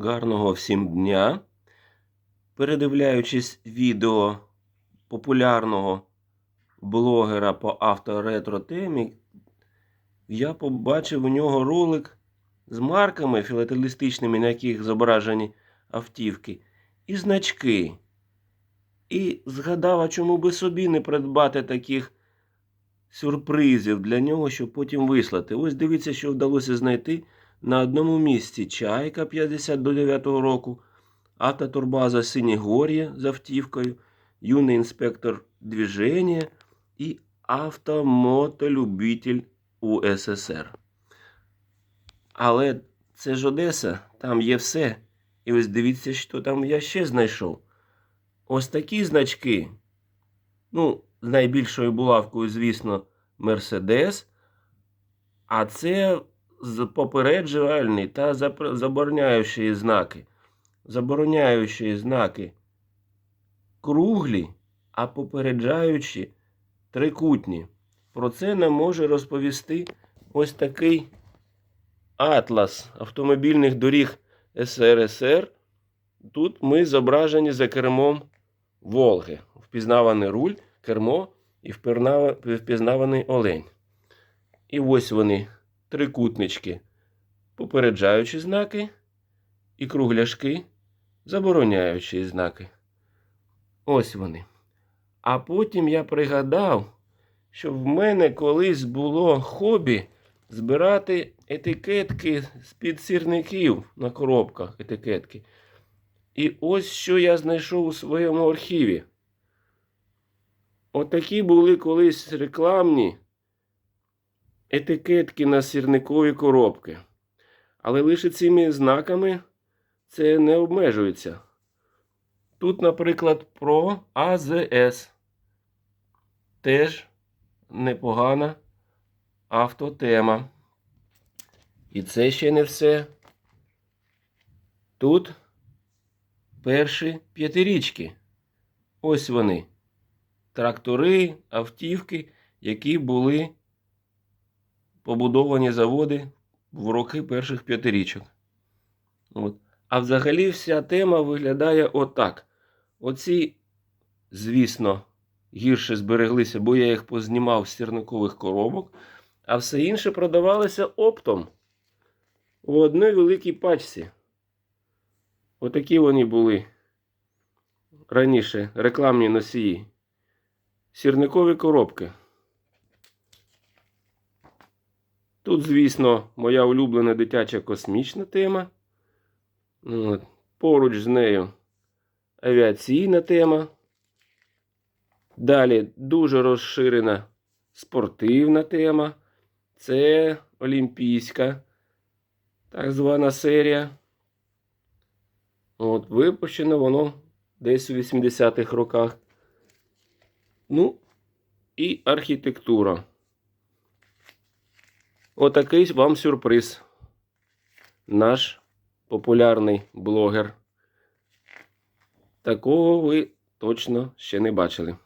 Гарного всім дня. Передивляючись відео популярного блогера по авторетро темі, я побачив у нього ролик з марками філателістичними, на яких зображені автівки, і значки. І згадав, а чому би собі не придбати таких сюрпризів для нього, щоб потім вислати. Ось дивіться, що вдалося знайти на одному місці Чайка 59-го року, Автотурбаза Синігор'я з автівкою, юний інспектор движення і автомотолюбитель УССР. Але це ж Одеса, там є все. І ось дивіться, що там я ще знайшов. Ось такі значки. Ну, з найбільшою булавкою, звісно, Мерседес. А це попереджувальні та забороняючі знаки. Забороняючі знаки круглі, а попереджаючі трикутні. Про це нам може розповісти ось такий атлас автомобільних доріг СРСР. Тут ми зображені за кермом Волги. Впізнаваний руль, кермо і впізнаваний олень. І ось вони, трикутнички, попереджаючі знаки, і кругляшки, забороняючі знаки. Ось вони. А потім я пригадав, що в мене колись було хобі збирати етикетки з-під сірників на коробках етикетки. І ось що я знайшов у своєму архіві. Отакі були колись рекламні етикетки на сірникові коробки. Але лише цими знаками це не обмежується. Тут, наприклад, про АЗС. Теж непогана автотема. І це ще не все. Тут перші п'ятирічки. Ось вони. Трактори, автівки, які були побудовані заводи в роки перших п'ятирічок. От. А взагалі вся тема виглядає отак. Оці, звісно, гірше збереглися, бо я їх познімав з сірникових коробок, а все інше продавалося оптом у одній великій пачці. Отакі вони були раніше рекламні носії. Сірникові коробки. Тут, звісно, моя улюблена дитяча космічна тема. Поруч з нею авіаційна тема. Далі дуже розширена спортивна тема. Це олімпійська так звана серія. От, випущено воно десь у 80-х роках. Ну, і архітектура. Отакий вам сюрприз. Наш популярний блогер. Такого ви точно ще не бачили.